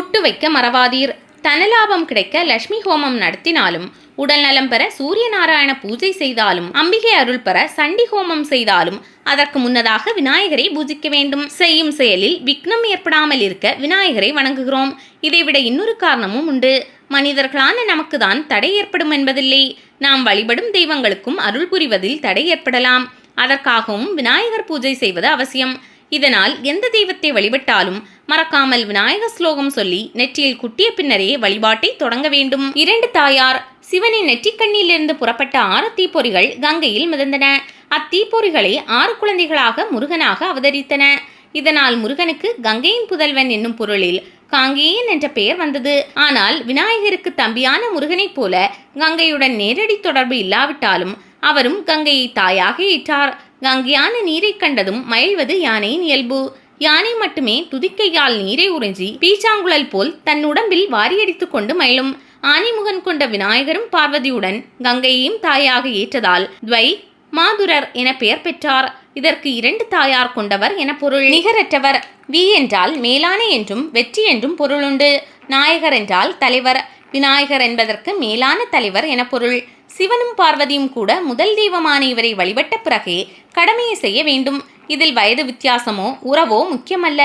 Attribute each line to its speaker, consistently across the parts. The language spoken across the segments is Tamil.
Speaker 1: குட்டு வைக்க மறவாதீர். தனலாபம் கிடைக்க லட்சுமி ஹோமம் நடத்தினாலும் உடல் நலம் பெற சூரிய நாராயண பூஜை செய்தாலும் அம்பிகை அருள் பெற சண்டி ஹோமம் செய்தாலும் அதற்கு முன்னதாக விநாயகரை பூஜிக்க வேண்டும். செய்யும் செயலில் விக்னம் ஏற்படாமல் இருக்க விநாயகரை வணங்குகிறோம். இதைவிட இன்னொரு காரணமும் உண்டு. மனிதர்களான நமக்கு தான் தடை ஏற்படும் என்பதில்லை. நாம் வழிபடும் தெய்வங்களுக்கும் அருள் புரிவதில் தடை ஏற்படலாம். அதற்காகவும் விநாயகர் பூஜை செய்வது அவசியம். இதனால் எந்த தெய்வத்தை வழிபட்டாலும் மறக்காமல் விநாயக ஸ்லோகம் சொல்லி நெற்றியில் குட்டிய பின்னரே வழிபாட்டை தொடங்க வேண்டும். இரண்டு தாயார் சிவனின் நெற்றிக்கண்ணிலிருந்து புறப்பட்ட ஆறு தீப்பொறிகள் கங்கையில் மிதந்தன. அத்தீப்பொறிகளை ஆறு குழந்தைகளாக முருகனாக அவதரித்தன. இதனால் முருகனுக்கு கங்கையின் புதல்வன் என்னும் பொருளில் காங்கேயன் என்ற பெயர் வந்தது. ஆனால் விநாயகருக்கு தம்பியான முருகனைப் போல கங்கையுடன் நேரடி தொடர்பு இல்லாவிட்டாலும் அவரும் கங்கையை தாயாக ஏற்றார். கங்கையான நீரை கண்டதும் மயில்வது யானையின் இயல்பு. யானை மட்டுமே துதிக்கையால் நீரை உறிஞ்சி பீச்சாங்குழல் போல் தன் உடம்பில் வாரியடித்துக் கொண்டு மயிலும். ஆணிமுகன் கொண்ட விநாயகரும் பார்வதியுடன் கங்கையையும் தாயாக ஏற்றதால் துவை மாதுரர் என பெயர் பெற்றார். இதற்கு இரண்டு தாயார் கொண்டவர் என பொருள். நிகரற்றவர் வி என்றால் மேலான என்றும் வெற்றி என்றும் பொருளுண்டு. நாயகர் என்றால் தலைவர். விநாயகர் என்பதற்கு மேலான தலைவர் என பொருள். சிவனும் பார்வதியும் கூட முதல் தெய்வமான இவரை வழிபட்ட பிறகே கடமையை செய்ய வேண்டும். இதில் வயது வித்தியாசமோ உறவோ முக்கியமல்ல.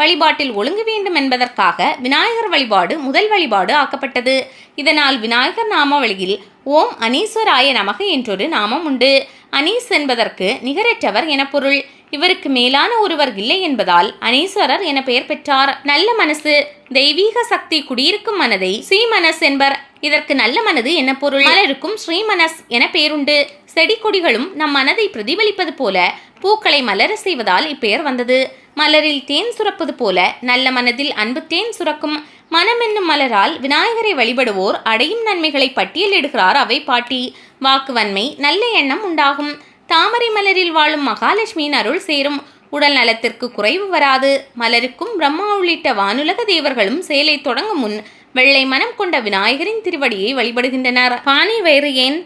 Speaker 1: வழிபாட்டில் ஒழுங்கு வேண்டும் என்பதற்காக விநாயகர் வழிபாடு முதல் வழிபாடு ஆக்கப்பட்டது. இதனால் விநாயகர் நாமாவளியில் ஓம் அனீஸ்வராய நமக என்றொரு நாமம் உண்டு. அனீஸ் என்பதற்கு நிகரற்றவர் என பொருள். இவருக்கு மேலான ஒருவர் இல்லை என்பதால் அனீஸ்வரர் என பெயர் பெற்றார். நல்ல மனசு தெய்வீக சக்தி குடியிருக்கும் மனதை ஸ்ரீமனஸ் என்பர். இதற்கு நல்ல மனது என பொருள். மலருக்கும் ஸ்ரீமனஸ் என பெயருண்டு. செடி கொடிகளும் நம் மனதை பிரதிபலிப்பது போல பூக்களை மலர செய்வதால் இப்பெயர் வந்தது. மலரில் தேன் சுரப்பது போல நல்ல மனதில் அன்பு தேன் சுரக்கும் மனம் என்னும் மலரால் விநாயகரை வழிபடுவோர் அடையும் நன்மைகளை பட்டியலிடுகிறார் அவை பாட்டி. வாக்குவன்மை நல்ல எண்ணம் உண்டாகும். தாமரை மலரில் வாழும் மகாலட்சுமியின் அருள் சேரும். உடல் நலத்திற்கு குறைவு வராது. மலருக்கும் பிரம்மா உள்ளிட்ட வானுலக தேவர்களும் செயலை தொடங்கும் முன் வெள்ளை மனம் கொண்ட விநாயகரின் திருவடியை வழிபடுகின்றனர். பானை வயிறு ஏன்?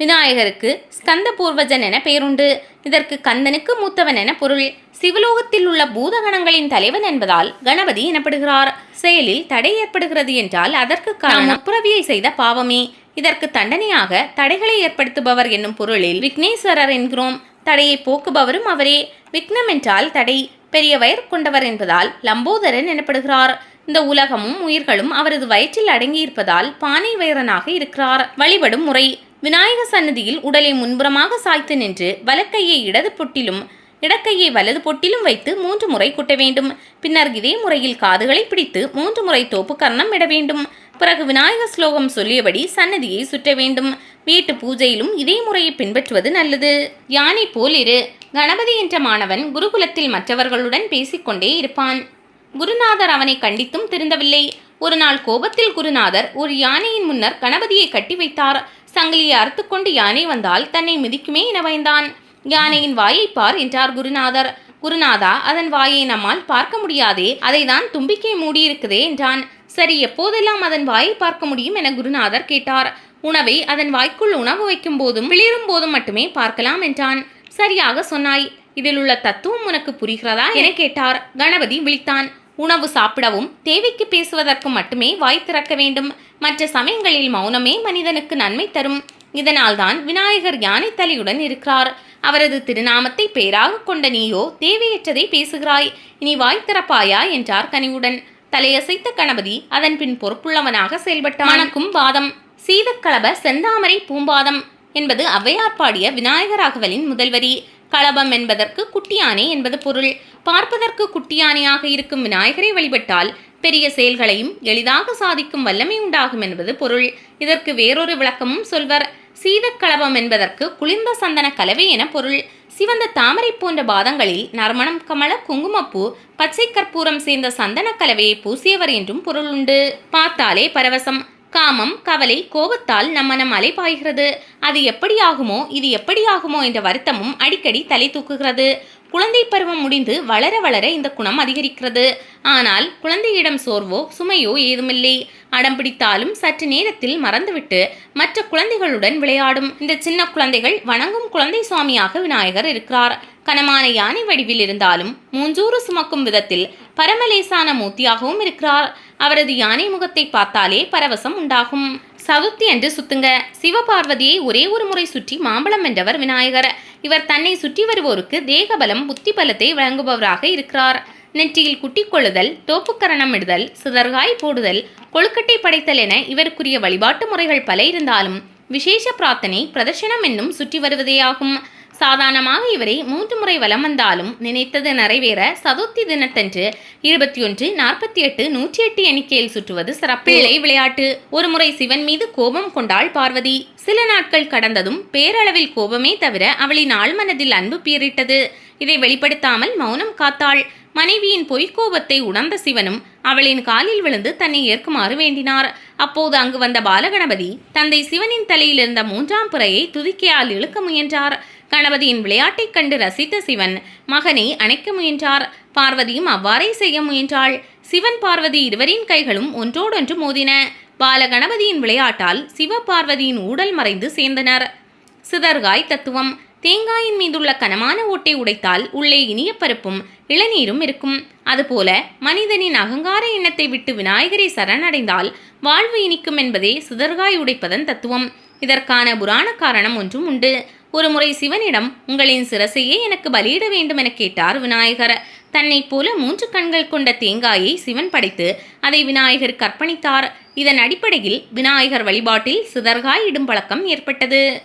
Speaker 1: விநாயகருக்கு ஸ்கந்த பூர்வஜன் என பெயருண்டு. இதற்கு கந்தனுக்கு மூத்தவன் என பொருள். சிவலோகத்தில் உள்ள பூதகணங்களின் தலைவன் என்பதால் கணபதி எனப்படுகிறார். செயலில் தடை ஏற்படுகிறது என்றால் அதற்கு காரணம் அப்புறவியை செய்த பாவமே. இதற்கு தண்டனையாக தடைகளை ஏற்படுத்துபவர் என்னும் பொருளில் விக்னேஸ்வரர் என்கிறோம். தடையை போக்குபவரும் அவரே. விக்னம் என்றால் தடை. பெரிய வயர் கொண்டவர் என்பதால் லம்போதரன் எனப்படுகிறார். இந்த உலகமும் உயிர்களும் அவரது வயிற்றில் அடங்கியிருப்பதால் பானை வைரனாக இருக்கிறார். வழிபடும் முறை. விநாயகர் சன்னதியில் உடலை முன்புறமாக சாய்த்து நின்று வலக்கையை இடது பொட்டிலும் இடக்கையை வலது பொட்டிலும் வைத்து மூன்று முறை குட்ட வேண்டும். பின்னர் இதே முறையில் காதுகளை பிடித்து மூன்று முறை தோப்பு கர்ணம் இட வேண்டும். பிறகு விநாயகர் ஸ்லோகம் சொல்லியபடி சன்னதியை சுற்ற வேண்டும். வீட்டு பூஜையிலும் இதே முறையை பின்பற்றுவது நல்லது. யானை போல் இரு. கணபதி என்ற மாணவன் குருகுலத்தில் மற்றவர்களுடன் பேசிக்கொண்டே இருப்பான். குருநாதர் அவனை கண்டித்தும் திருந்தவில்லை. ஒரு நாள் கோபத்தில் குருநாதர் ஒரு யானையின் முன்னர் கணபதியை கட்டி வைத்தார். சங்கிலியை அறுத்துக்கொண்டு யானை வந்தால் தன்னை மிதிக்குமே என பயந்தான். யானையின் வாயை பார் என்றார் குருநாதர். குருநாதா அதன் வாயை நம்மால் பார்க்க முடியாதே அதை தான் தும்பிக்கை மூடியிருக்குதே என்றான். சரி எப்போதெல்லாம் அதன் வாயை பார்க்க முடியும் என குருநாதர் கேட்டார். உணவை அதன் வாய்க்குள் உணவு வைக்கும் போதும் விளிரும் போதும் மட்டுமே பார்க்கலாம் என்றான். சரியாக சொன்னாய். இதில் உள்ள தத்துவம் உனக்கு புரிகிறதா என கேட்டார். கணபதி விழித்தான். உணவு சாப்பிடவும் தேவைக்கு பேசுவதற்கு மட்டுமே வாய் திறக்க வேண்டும். மற்ற சமயங்களில் மௌனமே மனிதனுக்கு நன்மை தரும். இதனால்தான் விநாயகர் யானை தலையுடன் இருக்கிறார். அவரது திருநாமத்தை பேராக கொண்ட நீயோ தேவையற்றதை பேசுகிறாய். இனி வாய் திறப்பாயா? என்றார் கனிவுடன். தலையசைத்த கணபதி அதன் பின் பொறுப்புள்ளவனாக செயல்பட்டான். மணக்கும் பாதம் சீதக்களப செந்தாமரை பூம்பாதம் என்பது ஔவையார் பாடிய விநாயகராகவலின் முதல்வரி. களபம் என்பதற்கு குட்டியானை என்பது பொருள். பார்ப்பதற்கு குட்டியானையாக இருக்கும் விநாயகரை வழிபட்டால் பெரிய செயல்களையும் எளிதாக சாதிக்கும் வல்லமை உண்டாகும் என்பது பொருள். இதற்கு வேறொரு விளக்கமும் சொல்வர். சீதக்கலவம் என்பதற்கு குளிர்ந்த சந்தன கலவை என பொருள். சிவந்த தாமரை போன்ற பாதங்களில் நறுமணம் கமல குங்குமப்பூ பச்சை கற்பூரம் சேர்ந்த சந்தன கலவையை பூசியவர் என்றும் பொருள் உண்டு. பார்த்தாலே பரவசம். காமம் கவலை கோபத்தால் நம் மனம் அலைபாய்கிறது. அது எப்படியாகுமோ இது எப்படியாகுமோ என்ற வருத்தமும் அடிக்கடி தலை தூக்குகிறது. குழந்தை பருவம் முடிந்து வளர வளர இந்த குணம் அதிகரிக்கிறது. ஆனால் குழந்தையிடம் சோர்வோ சுமையோ ஏதுமில்லை. அடம் பிடித்தாலும் சற்று நேரத்தில் மறந்துவிட்டு மற்ற குழந்தைகளுடன் விளையாடும். இந்த சின்ன குழந்தைகள் வணங்கும் குழந்தை சுவாமியாக விநாயகர் இருக்கிறார். கனமான யானை வடிவில் இருந்தாலும் மூஞ்சூறு சுமக்கும் விதத்தில் பரமலேசான மூர்த்தியாகவும் இருக்கிறார். அவரது யானை முகத்தை பார்த்தாலே பரவசம் உண்டாகும். சதுர்த்தி அன்று சுத்துங்க. சிவபார்வதியை ஒரே ஒரு முறை சுற்றி மாம்பழம் வென்றவர் விநாயகர். இவர் தன்னை சுற்றி வருவோருக்கு தேகபலம் புத்தி பலத்தை வழங்குபவராக இருக்கிறார். நெற்றியில் குட்டி கொள்ளுதல் தோப்புக்கரணம் இடுதல் சிதர்காய் போடுதல் கொழுக்கட்டை படைத்தல் என இவருக்குரிய வழிபாட்டு முறைகள் பல இருந்தாலும் விசேஷ பிரார்த்தனை பிரதர்ஷனம் என்னும் சுற்றி வருவதேயாகும். சாதாரணமாக இவரை மூன்று முறை வலம் வந்தாலும் நினைத்தது நிறைவேற சதுர்த்தி தினத்தன்று இருபத்தி ஒன்று நாற்பத்தி எட்டு நூற்றி எட்டு எண்ணிக்கையில் சுற்றுவது சிறப்பு. இலை விளையாட்டு. ஒரு முறை சிவன் மீது கோபம் கொண்டாள் பார்வதி. சில நாட்கள் கடந்ததும் பேரளவில் கோபமே தவிர அவளின் ஆழ்மனதில் அன்பு பீறிட்டது. இதை வெளிப்படுத்தாமல் மௌனம் காத்தாள். மனைவியின் பொய்க்கோபத்தை உணர்ந்த சிவனும் அவளின் காலில் விழுந்து தன்னை ஏற்குமாறு வேண்டினார். அப்போது அங்கு வந்த பாலகணபதி தந்தை சிவனின் தலையில் இருந்த மூன்றாம் புறையை துதிக்கையால் இழுக்க முயன்றார். கணபதியின் விளையாட்டைக் கண்டு ரசித்த சிவன் மகனை அணைக்க முயன்றார். பார்வதியும் அவ்வாறே செய்ய முயன்றாள். சிவன் பார்வதி இருவரின் கைகளும் ஒன்றோடொன்று மோதின. பால கணபதியின் விளையாட்டால் சிவ பார்வதியின் ஊடல் மறைந்து சேர்ந்தனர். சிதர்காய் தத்துவம். தேங்காயின் மீதுள்ள கனமான ஓட்டை உடைத்தால் உள்ளே இனிய பருப்பும் இளநீரும் இருக்கும். அதுபோல மனிதனின் அகங்கார எண்ணத்தை விட்டு விநாயகரை சரணடைந்தால் வாழ்வு இனிக்கும் என்பதே சிதர்காய் உடைப்பதன் தத்துவம். இதற்கான புராண காரணம் ஒன்றும் உண்டு. ஒருமுறை சிவனிடம் உங்களின் சிரசையே எனக்கு பலியிட வேண்டும் என கேட்டார் விநாயகர். தன்னைப் போல மூன்று கண்கள் கொண்ட தேங்காயை சிவன் படைத்து அதை விநாயகர் கற்பணித்தார். இதன் அடிப்படையில் விநாயகர் வழிபாட்டில் சிதர்காய் இடும் பழக்கம் ஏற்பட்டது.